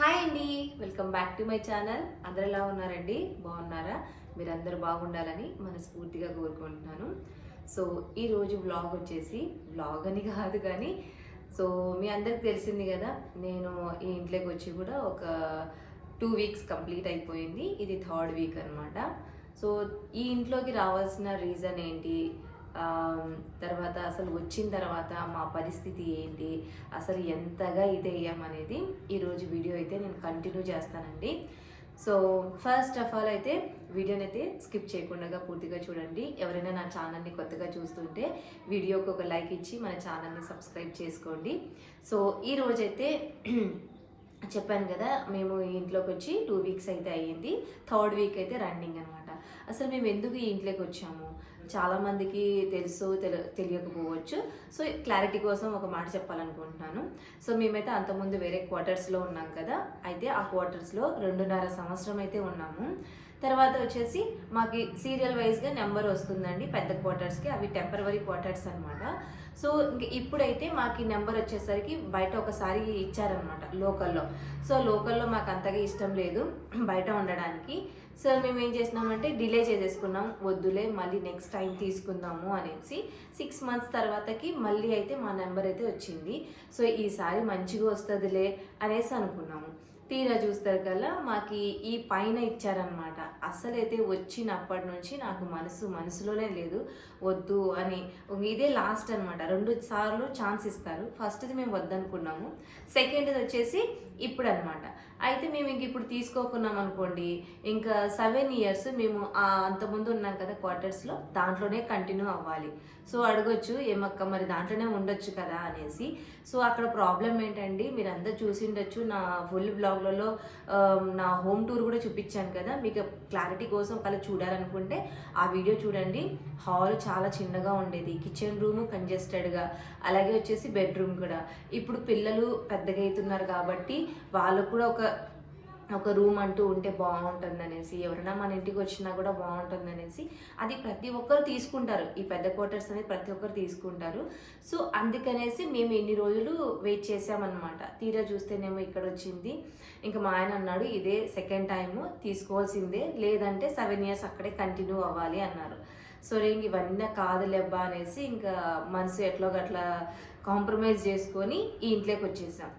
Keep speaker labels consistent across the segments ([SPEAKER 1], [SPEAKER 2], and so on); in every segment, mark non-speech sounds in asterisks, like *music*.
[SPEAKER 1] Hi అండి. Welcome back to my channel అందరు ఎలా ఉన్నారండి? బాగున్నారా? మీరందరూ బాగుండాలని మనస్ఫూర్తిగా కోరుకుంటున్నాను. సో ఈరోజు వ్లాగ్ వచ్చేసి వ్లాగ్ అని కాదు కానీ సో మీ అందరికి తెలిసింది కదా నేను ఈ ఇంట్లోకి వచ్చి కూడా ఒక టూ వీక్స్ కంప్లీట్ అయిపోయింది. ఇది థర్డ్ వీక్ అనమాట సో ఈ ఇంట్లోకి రావాల్సిన రీజన్ ఏంటి? తర్వాత అసలు వచ్చిన తర్వాత మా పరిస్థితి ఏంటి అసలు ఎంతగా ఇదయ్యామనేది ఈరోజు వీడియో అయితే నేను కంటిన్యూ చేస్తానండి. సో ఫస్ట్ ఆఫ్ ఆల్ అయితే వీడియోని అయితే స్కిప్ చేయకుండా పూర్తిగా చూడండి. ఎవరైనా నా ఛానల్ని కొత్తగా చూస్తుంటే వీడియోకి ఒక లైక్ ఇచ్చి మన ఛానల్ని సబ్స్క్రైబ్ చేసుకోండి. సో ఈ రోజైతే *clears throat* చెప్పాను కదా మేము ఇంట్లోకి వచ్చి టూ వీక్స్ అయితే అయ్యింది. థర్డ్ వీక్ అయితే రన్నింగ్ అనమాట అసలు మేము ఎందుకు ఈ ఇంట్లోకి వచ్చాము? చాలామందికి తెలుసు తెలియకపోవచ్చు. సో క్లారిటీ కోసం ఒక మాట చెప్పాలనుకుంటున్నాను. సో మేమైతే అంతకుముందు వేరే క్వార్టర్స్లో ఉన్నాం కదా. అయితే ఆ క్వార్టర్స్లో రెండున్నర సంవత్సరం అయితే ఉన్నాము. తర్వాత వచ్చేసి మాకు సీరియల్ వైజ్గా నెంబర్ వస్తుందండి పెద్ద క్వార్టర్స్కి అవి టెంపరవరీ క్వార్టర్స్ అనమాట సో ఇంక ఇప్పుడైతే మాకు ఈ నెంబర్ వచ్చేసరికి బయట ఒకసారి ఇచ్చారనమాట లోకల్లో. సో లోకల్లో మాకు అంతగా ఇష్టం లేదు బయట ఉండడానికి. సో మేము ఏం చేసినామంటే డిలే చేసేసుకున్నాం వద్దులే మళ్ళీ నెక్స్ట్ టైం తీసుకుందాము అనేసి సిక్స్ మంత్స్ తర్వాతకి మళ్ళీ అయితే మా నెంబర్ అయితే వచ్చింది. సో ఈసారి మంచిగా వస్తుందిలే అనేసి అనుకున్నాము. తీరా చూస్తారు కల్లా మాకు ఈ పైన ఇచ్చారనమాట అసలైతే వచ్చినప్పటి నుంచి నాకు మనసు మనసులోనే లేదు వద్దు అని. ఇదే లాస్ట్ అనమాట రెండు సార్లు ఛాన్స్ ఇస్తారు. ఫస్ట్ది మేము వద్దనుకున్నాము. సెకండ్ది వచ్చేసి ఇప్పుడు అనమాట అయితే మేము ఇంక ఇప్పుడు తీసుకోకున్నాం అనుకోండి ఇంకా సెవెన్ ఇయర్స్ మేము అంతకుముందు ఉన్నాం కదా క్వార్టర్స్లో దాంట్లోనే కంటిన్యూ అవ్వాలి. సో అడగొచ్చు ఏమక్క మరి దాంట్లోనే ఉండొచ్చు కదా అనేసి. సో అక్కడ ప్రాబ్లం ఏంటండి మీరు అందరు చూసి ఉండొచ్చు. నా ఫుల్ బ్లాగ్లలో నా హోమ్ టూర్ కూడా చూపించాను కదా. మీకు క్లారిటీ కోసం ఒకవేళ చూడాలనుకుంటే ఆ వీడియో చూడండి. హాల్ చాలా చిన్నగా ఉండేది. కిచెన్ రూమ్ కంజెస్టెడ్గా అలాగే వచ్చేసి బెడ్రూమ్ కూడా. ఇప్పుడు పిల్లలు పెద్దగా అవుతున్నారు కాబట్టి వాళ్ళకు కూడా ఒక ఒక రూమ్ అంటూ ఉంటే బాగుంటుంది అనేసి ఎవరైనా మన ఇంటికి వచ్చినా కూడా బాగుంటుంది అనేసి అది ప్రతి ఒక్కరు తీసుకుంటారు. ఈ పెద్ద క్వార్టర్స్ అనేది ప్రతి ఒక్కరు తీసుకుంటారు. సో అందుకనేసి మేము ఎన్ని రోజులు వెయిట్ చేసామన్నమాట తీరా చూస్తేనేమో ఇక్కడ వచ్చింది. ఇంకా మా ఆయన అన్నాడు ఇదే సెకండ్ టైం తీసుకోవాల్సిందే. లేదంటే సెవెన్ ఇయర్స్ అక్కడే కంటిన్యూ అవ్వాలి అన్నారు. సో ఇంక ఇవన్నీ కాదులేబ్బా అనేసి ఇంకా మనసు ఎట్లో గట్లా కాంప్రమైజ్ చేసుకొని ఈ ఇంట్లోకి వచ్చేసాం.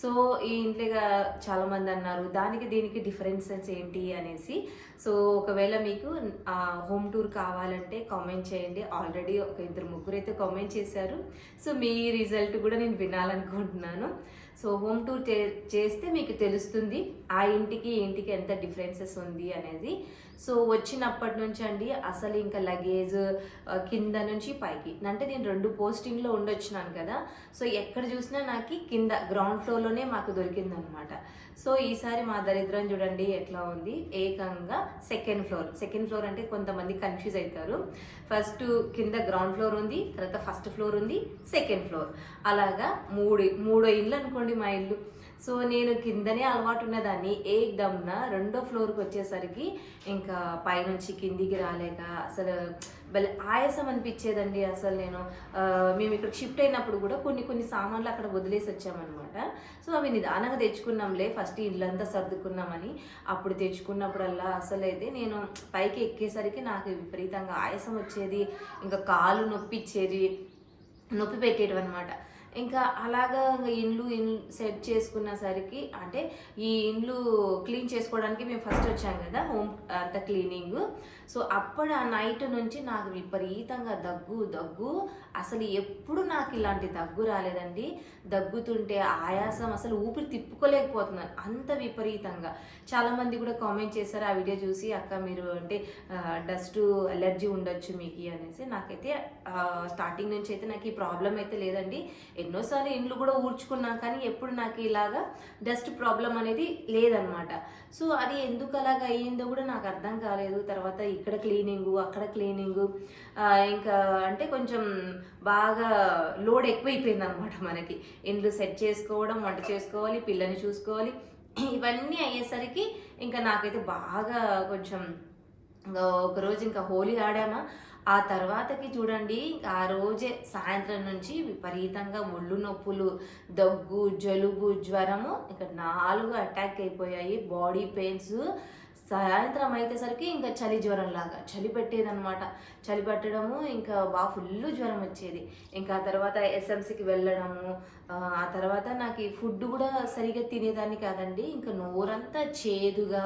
[SPEAKER 1] సో ఈ ఇంట్లోగా చాలామంది అన్నారు దానికి దీనికి డిఫరెన్సెస్ ఏంటి? అనేసి. సో ఒకవేళ మీకు హోమ్ టూర్ కావాలంటే కామెంట్ చేయండి. ఆల్రెడీ ఒక ఇద్దరు ముగ్గురు అయితే కామెంట్ చేశారు. సో మీ రిజల్ట్ కూడా నేను వినాలనుకుంటున్నాను. సో హోమ్ టూర్ చే చేస్తే మీకు తెలుస్తుంది ఆ ఇంటికి ఇంటికి ఎంత డిఫరెన్సెస్ ఉంది అనేది. సో వచ్చినప్పటి నుంచి అండి అసలు ఇంకా లగేజ్ కింద నుంచి పైకి. అంటే నేను రెండు పోస్టింగ్లో ఉండొచ్చినాను కదా సో ఎక్కడ చూసినా నాకు కింద గ్రౌండ్ ఫ్లోర్లోనే మాకు దొరికిందనమాట. సో ఈసారి మా దరిద్రం చూడండి ఎట్లా ఉంది. ఏకంగా సెకండ్ ఫ్లోర్. సెకండ్ ఫ్లోర్ అంటే కొంతమంది కన్ఫ్యూజ్ అవుతారు ఫస్ట్ కింద గ్రౌండ్ ఫ్లోర్ ఉంది తర్వాత ఫస్ట్ ఫ్లోర్ ఉంది సెకండ్ ఫ్లోర్. అలాగా మూడు మూడో ఇల్లు అనుకోండి మా ఇల్లు. సో నేను కిందనే అలవాటు ఉన్నదాన్ని ఏదమ్న దమ్న రెండో ఫ్లోర్కి వచ్చేసరికి ఇంకా పైనుంచి కిందికి రాలేక అసలు భలే ఆయాసం అనిపించేదండి అసలు నేను. మేము ఇక్కడ షిఫ్ట్ అయినప్పుడు కూడా కొన్ని కొన్ని సామాన్లు అక్కడ వదిలేసి వచ్చామన్నమాట. సో అవి నిదానంగా తెచ్చుకున్నాంలే. ఫస్ట్ ఇల్లంతా సర్దుకున్నామని అప్పుడు తెచ్చుకున్నప్పుడల్లా అసలు అయితే నేను పైకి ఎక్కేసరికి నాకు విపరీతంగా ఆయాసం వచ్చేది. ఇంకా కాలు నొప్పిచ్చేది. నొప్పి పెట్టేటివి అనమాట ఇంకా అలాగా ఇంకా ఇండ్లు ఇన్ సెట్ చేసుకున్నసరికి అంటే ఈ ఇండ్లు క్లీన్ చేసుకోవడానికి మేము ఫస్ట్ వచ్చాం కదా హోమ్ అంత క్లీనింగ్. సో అప్పుడు ఆ నైట్ నుంచి నాకు విపరీతంగా దగ్గు దగ్గు. అసలు ఎప్పుడు నాకు ఇలాంటి దగ్గు రాలేదండి. దగ్గుతుంటే ఆయాసం అసలు ఊపిరి తిప్పుకోలేకపోతున్నాను. అంత విపరీతంగా. చాలామంది కూడా కామెంట్ చేశారు ఆ వీడియో చూసి అక్క మీరు అంటే డస్ట్ అలర్జీ ఉండొచ్చు మీకు అనేసి. నాకైతే స్టార్టింగ్ నుంచి అయితే నాకు ఈ ప్రాబ్లం అయితే లేదండి. ఎన్నోసార్లు ఇండ్లు కూడా ఊడ్చుకున్నాం కానీ ఎప్పుడు నాకు ఇలాగా డస్ట్ ప్రాబ్లం అనేది లేదనమాట. సో అది ఎందుకు అలాగ అయ్యిందో కూడా నాకు అర్థం కాలేదు. తర్వాత ఇక్కడ క్లీనింగు అక్కడ క్లీనింగు ఇంకా అంటే కొంచెం బాగా లోడ్ ఎక్కువైపోయింది అనమాట మనకి. ఇండ్లు సెట్ చేసుకోవడం వంట చేసుకోవాలి పిల్లని చూసుకోవాలి. ఇవన్నీ అయ్యేసరికి ఇంకా నాకైతే బాగా కొంచెం ఒకరోజు ఇంకా హోలీ ఆడామా. ఆ తర్వాతకి చూడండి ఆ రోజే సాయంత్రం నుంచి విపరీతంగా ఒళ్ళు నొప్పులు దగ్గు జలుబు జ్వరము ఇంకా నాలుగు అటాక్ అయిపోయాయి. బాడీ పెయిన్స్ సాయంత్రం అయ్యేసరికి ఇంకా చలి జ్వరం లాగా చలి పెట్టేదనమాట చలి పెట్టడము ఇంకా బాగా ఫుల్ జ్వరం వచ్చేది. ఇంకా ఆ తర్వాత ఎస్ఎంసీకి వెళ్ళడము ఆ, తర్వాత నాకు ఈ ఫుడ్ కూడా సరిగ్గా తినేదాన్ని కాదండి. ఇంకా నోరంతా చేదుగా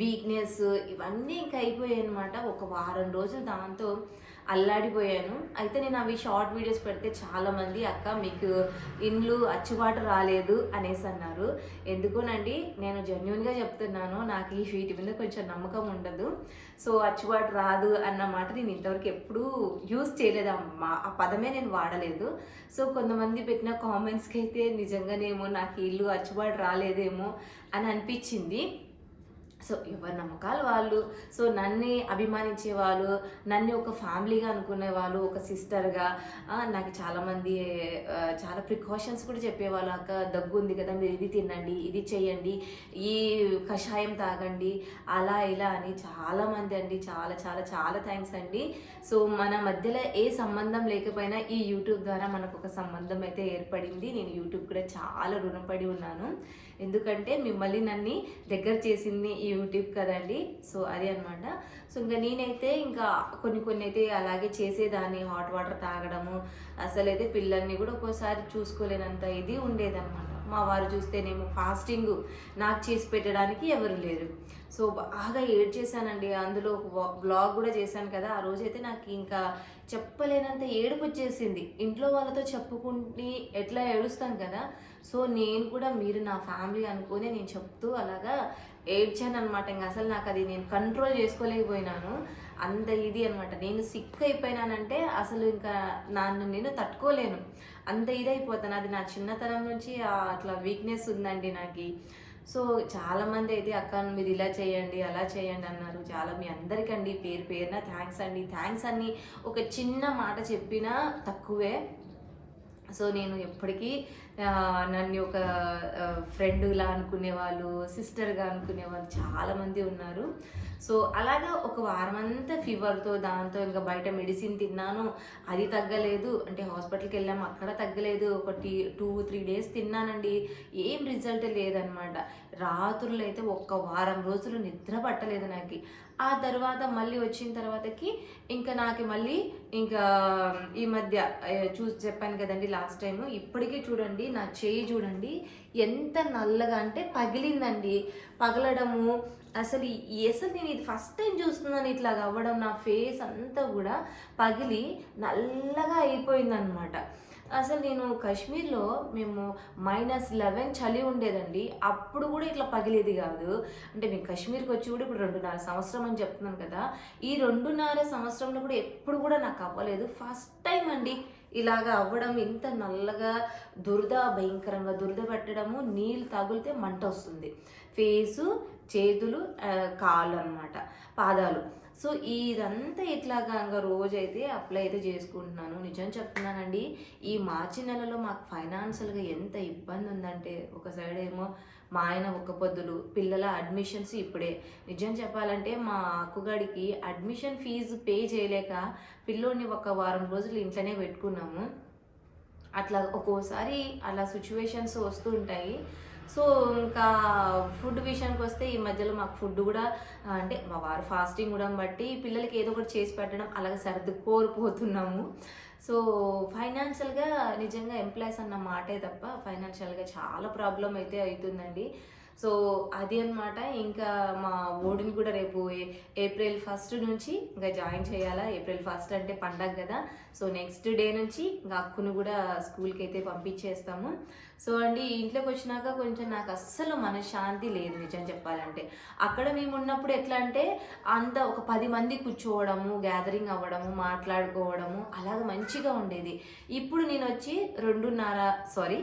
[SPEAKER 1] వీక్నెస్ ఇవన్నీ ఇంకా అయిపోయాయి అనమాట ఒక వారం రోజులు దాంతో అల్లాడిపోయాను. అయితే నేను అవి షార్ట్ వీడియోస్ పెడితే చాలామంది అక్క మీకు ఇండ్లు అచ్చుబాటు రాలేదు అనేసి అన్నారు. ఎందుకోనండి నేను జెన్యున్గా చెప్తున్నాను నాకు ఈ వీటి మీద కొంచెం నమ్మకం ఉండదు. సో అచ్చుబాటు రాదు అన్న మాట నేను ఇంతవరకు ఎప్పుడూ యూజ్ చేయలేదు. ఆ పదమే నేను వాడలేదు. సో కొంతమంది పెట్టిన కామెంట్స్కి అయితే నిజంగానేమో నాకు ఇల్లు అచ్చుబాటు రాలేదేమో అని అనిపించింది. సో ఎవరి నమ్మకాలు వాళ్ళు? సో నన్ను అభిమానించే వాళ్ళు నన్ను ఒక ఫ్యామిలీగా అనుకునే వాళ్ళు ఒక సిస్టర్గా నాకు చాలామంది చాలా ప్రికాషన్స్ కూడా చెప్పేవాళ్ళు. అక్క దగ్గు ఉంది కదా మీరు ఇది తినండి ఇది చేయండి ఈ కషాయం తాగండి అలా ఇలా అని చాలామంది అండి. చాలా చాలా చాలా థ్యాంక్స్ అండి. సో మన మధ్యలో ఏ సంబంధం లేకపోయినా ఈ యూట్యూబ్ ద్వారా మనకు ఒక సంబంధం అయితే ఏర్పడింది. నేను యూట్యూబ్ కూడా చాలా రుణపడి ఉన్నాను. ఎందుకంటే మిమ్మల్ని నన్ను దగ్గర చేసింది ఈ యూట్యూబ్ కదండి. సో అది అనమాట సో ఇంకా నేనైతే ఇంకా కొన్ని కొన్ని అయితే అలాగే చేసేదాన్ని. హాట్ వాటర్ తాగడము అసలైతే పిల్లల్ని కూడా ఒక్కోసారి చూసుకోలేనంత ఇది ఉండేదన్నమాట. మా వారు చూస్తేనేమో ఫాస్టింగ్ నాకు చేసి పెట్టడానికి ఎవరు లేరు. సో బాగా ఏడ్ చేశానండి అందులో బ్లాగ్ కూడా చేశాను కదా ఆ రోజైతే నాకు ఇంకా చెప్పలేనంత ఏడుపు వచ్చేసింది. ఇంట్లో వాళ్ళతో చెప్పుకుంటే ఎట్లా ఏడుస్తాం కదా సో నేను కూడా మీరు నా ఫ్యామిలీ అనుకునే నేను చెప్తూ అలాగా ఏడ్చాను అనమాట ఇంకా అసలు నాకు అది నేను కంట్రోల్ చేసుకోలేకపోయినాను. అంత ఇది అనమాట నేను సిక్ అయిపోయినానంటే అసలు ఇంకా నన్ను నేను తట్టుకోలేను. అంత ఇదైపోతాను. అది నా చిన్నతనం నుంచి అట్లా వీక్నెస్ ఉందండి నాకు. సో చాలామంది అయితే అక్క మీరు ఇలా చేయండి అలా చేయండి అన్నారు. చాలా మీ అందరికండి పేరు పేరున థ్యాంక్స్ అండి. థ్యాంక్స్ అని ఒక చిన్న మాట చెప్పినా తక్కువే. సో నేను ఎప్పటికీ నన్ను ఒక ఫ్రెండ్లా అనుకునే వాళ్ళు సిస్టర్గా అనుకునే వాళ్ళు చాలామంది ఉన్నారు. సో అలాగా ఒక వారం అంతా ఫీవర్తో దాంతో ఇంకా బయట మెడిసిన్ తిన్నాను. అది తగ్గలేదు. అంటే హాస్పిటల్కి వెళ్ళాము అక్కడ తగ్గలేదు. ఒక టీ టూ త్రీ డేస్ తిన్నానండి. ఏం రిజల్ట్ లేదనమాట. రాత్రులు అయితే ఒక్క వారం రోజులు నిద్ర పట్టలేదు నాకు. ఆ తర్వాత మళ్ళీ వచ్చిన తర్వాతకి ఇంకా నాకు మళ్ళీ ఇంకా ఈ మధ్య చూసి చెప్పాను కదండి లాస్ట్ టైం ఇప్పటికీ చూడండి నా చేయి చూడండి ఎంత నల్లగా అంటే పగిలిందండి. పగలడము అసలు అసలు నేను ఇది ఫస్ట్ టైం చూస్తున్నాను ఇట్లా అవ్వడం. నా ఫేస్ అంతా కూడా పగిలి నల్లగా అయిపోయిందనమాట అసలు నేను కాశ్మీర్లో మేము మైనస్ లెవెన్ చలి ఉండేదండి. అప్పుడు కూడా ఇట్లా పగిలేది కాదు. అంటే మేము కాశ్మీర్కి వచ్చి కూడా ఇప్పుడు రెండున్నర సంవత్సరం అని చెప్తున్నాను కదా. ఈ రెండున్నర సంవత్సరంలో కూడా ఎప్పుడు కూడా నాకు అవ్వలేదు. ఫస్ట్ టైం అండి. ఇలాగా అవ్వడం ఇంత నల్లగా దురద భయంకరంగా దురద పెట్టడము నీళ్ళు తగిలితే మంట వస్తుంది. ఫేసు చేతులు కాలు కాళ్ళు అనమాట పాదాలు. సో ఇదంతా ఇట్లాగా ఇంకా రోజైతే అప్లై అయితే చేసుకుంటున్నాను. నిజం చెప్తున్నానండి ఈ మార్చి నెలలో మాకు ఫైనాన్షియల్గా ఎంత ఇబ్బంది ఉందంటే ఒక సైడ్ ఏమో మా ఆయన ఒక్క పొద్దులు పిల్లల అడ్మిషన్స్ ఇప్పుడే. నిజం చెప్పాలంటే మా అక్కుగాడికి అడ్మిషన్ ఫీజు పే చేయలేక పిల్లోడిని ఒక వారం రోజులు ఇంట్లోనే పెట్టుకున్నాము. అట్లా ఒక్కోసారి అలా సిచ్యువేషన్స్ వస్తూ ఉంటాయి. సో ఇంకా ఫుడ్ విషయానికి వస్తే ఈ మధ్యలో మాకు ఫుడ్ కూడా అంటే మా వారు ఫాస్టింగ్ కూడా బట్టి పిల్లలకి ఏదో ఒకటి చేసి పెట్టడం అలాగే సర్దుకోరిపోతున్నాము సో ఫైనాన్షియల్గా నిజంగా ఎంప్లాయీస్ అన్న మాటే తప్ప ఫైనాన్షియల్గా చాలా ప్రాబ్లం అయితే అవుతుందండి సో అది అన్నమాట. ఇంకా మా ఓడిని కూడా రేపు ఏ- ఏప్రిల్ ఫస్ట్ నుంచి ఇంకా జాయిన్ చేయాలా? ఏప్రిల్ ఫస్ట్ అంటే పండగ కదా. సో నెక్స్ట్ డే నుంచి ఇంకా అక్కును కూడా స్కూల్కి అయితే పంపించేస్తాము. సో అండి ఇంట్లోకి వచ్చినాక కొంచెం నాకు అస్సలు మనశ్శాంతి లేదు నిజం చెప్పాలంటే. అక్కడ మేము ఉన్నప్పుడు ఎట్లా అంటే అంత ఒక పది మంది కూర్చోవడము గ్యాదరింగ్ అవ్వడము మాట్లాడుకోవడము అలాగ మంచిగా ఉండేది. ఇప్పుడు నేను వచ్చి రెండున్నర సారీ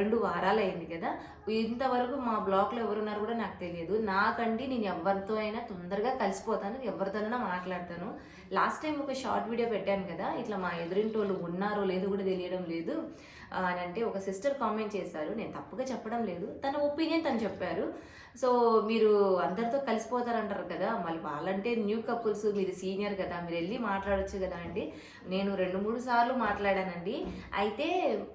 [SPEAKER 1] రెండు వారాలు అయింది కదా. ఇంతవరకు మా బ్లాక్లో ఎవరున్నారు కూడా నాకు తెలియదు. నాకండి నేను ఎవరితో అయినా తొందరగా కలిసిపోతాను ఎవరితోనైనా మాట్లాడతాను. లాస్ట్ టైం ఒక షార్ట్ వీడియో పెట్టాను కదా ఇట్లా మా ఎదురింటోళ్ళు ఉన్నారో లేదో కూడా తెలియడం లేదు. అని అంటే ఒక సిస్టర్ కామెంట్ చేశారు. నేను తప్పుగా చెప్పడం లేదు. తన ఒపీనియన్ తను చెప్పారు. సో మీరు అందరితో కలిసిపోతారంటారు కదా మళ్ళీ వాళ్ళంటే న్యూ కపుల్స్ మీరు సీనియర్ కదా మీరు వెళ్ళి మాట్లాడొచ్చు కదా అండి. నేను రెండు మూడు సార్లు మాట్లాడానండి. అయితే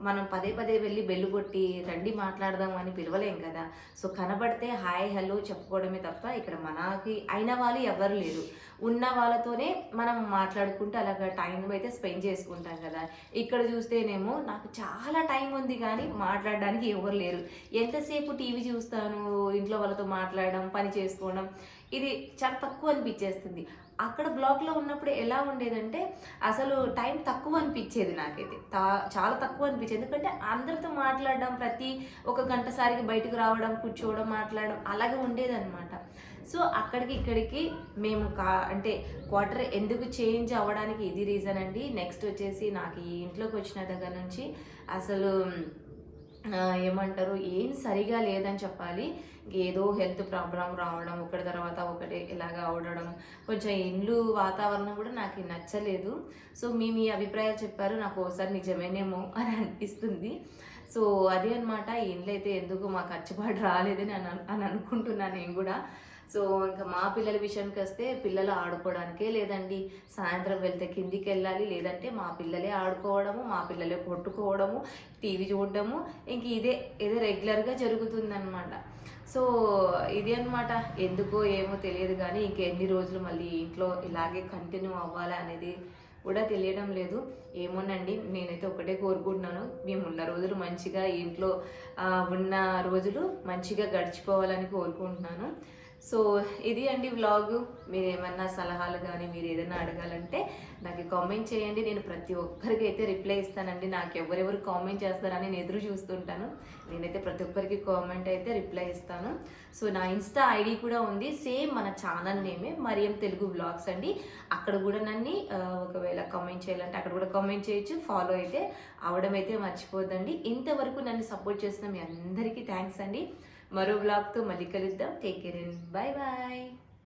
[SPEAKER 1] మనం పదే పదే వెళ్ళి బెల్లు కొట్టి రండి మాట్లాడదాం అని పిలవలేం కదా. సో కనబడితే హాయ్ హలో చెప్పుకోవడమే తప్ప ఇక్కడ మనకి అయిన వాళ్ళు ఎవరు లేరు. ఉన్న వాళ్ళతోనే మనం మాట్లాడుకుంటూ అలాగ టైం అయితే స్పెండ్ చేసుకుంటాం కదా. ఇక్కడ చూస్తేనేమో నాకు చాలా టైం ఉంది కానీ మాట్లాడడానికి ఎవరు లేరు. ఎంతసేపు టీవీ చూస్తాను ఇంట్లో వాళ్ళతో మాట్లాడడం పని చేసుకోవడం ఇది చాలా తక్కువ అనిపించేస్తుంది. అక్కడ బ్లాక్లో ఉన్నప్పుడు ఎలా ఉండేదంటే అసలు టైం తక్కువ అనిపించేది నాకైతే. తా- చాలా తక్కువ అనిపించేది. ఎందుకంటే అందరితో మాట్లాడడం ప్రతి ఒక గంట సారికి బయటకు రావడం కూర్చోవడం మాట్లాడడం అలాగే ఉండేదన్నమాట. సో అక్కడికి ఇక్కడికి మేము కా అంటే క్వార్టర్ ఎందుకు చేంజ్ అవ్వడానికి ఇది రీజన్ అండి. నెక్స్ట్ వచ్చేసి నాకు ఈ ఇంట్లోకి వచ్చిన దగ్గర నుంచి అసలు ఏమంటారు? ఏం సరిగా లేదని చెప్పాలి. ఏదో హెల్త్ ప్రాబ్లం రావడం ఒకటి తర్వాత ఒకటి ఇలాగా అవడడం కొంచెం ఇండ్లు వాతావరణం కూడా నాకు నచ్చలేదు. సో మీ మీ అభిప్రాయాలు చెప్పారు. నాకు ఒకసారి నిజమేనేమో అని అనిపిస్తుంది. సో అదే అనమాట ఇండ్లు అయితే ఎందుకు మాకు ఖర్చుపాటు రాలేదని అని అని అనుకుంటున్నాను నేను కూడా. సో ఇంకా మా పిల్లల విషయానికి వస్తే పిల్లలు ఆడుకోవడానికే లేదండి. సాయంత్రం వెళ్తే కిందికి వెళ్ళాలి లేదంటే మా పిల్లలే ఆడుకోవడము మా పిల్లలే కొట్టుకోవడము టీవీ చూడడము ఇంక ఇదే ఇదే రెగ్యులర్గా జరుగుతుందన్నమాట. సో ఇది అన్నమాట. ఎందుకో ఏమో తెలియదు కానీ ఇంకెన్ని రోజులు మళ్ళీ ఇంట్లో ఇలాగే కంటిన్యూ అవ్వాలి అనేది కూడా తెలియడం లేదు. ఏమోనండి నేనైతే ఒకటే కోరుకుంటున్నాను. మేము ఉన్న రోజులు మంచిగా ఇంట్లో ఉన్న రోజులు మంచిగా గడిచిపోవాలని కోరుకుంటున్నాను. సో ఇది అండి వ్లాగ్ మీరు ఏమన్నా సలహాలు కానీ మీరు ఏదైనా అడగాలంటే నాకు కామెంట్ చేయండి. నేను ప్రతి ఒక్కరికి అయితే రిప్లై ఇస్తానండి. నాకు ఎవరెవరు కామెంట్ చేస్తారని నేను ఎదురు చూస్తుంటాను. నేనైతే ప్రతి ఒక్కరికి కామెంట్ అయితే రిప్లై ఇస్తాను. సో నా ఇన్స్టా ఐడి కూడా ఉంది. సేమ్ మన ఛానల్ నేమే మరియం తెలుగు వ్లాగ్స్ అండి. అక్కడ కూడా నన్ను ఒకవేళ కామెంట్ చేయాలంటే అక్కడ కూడా కామెంట్ చేయొచ్చు. ఫాలో అయితే అవడం అయితే మర్చిపోద్దండి. ఇంతవరకు నన్ను సపోర్ట్ చేసిన మీ అందరికీ థ్యాంక్స్ అండి. మరో బ్లాగ్తో మళ్ళీ కలుద్దాం. Take care and bye bye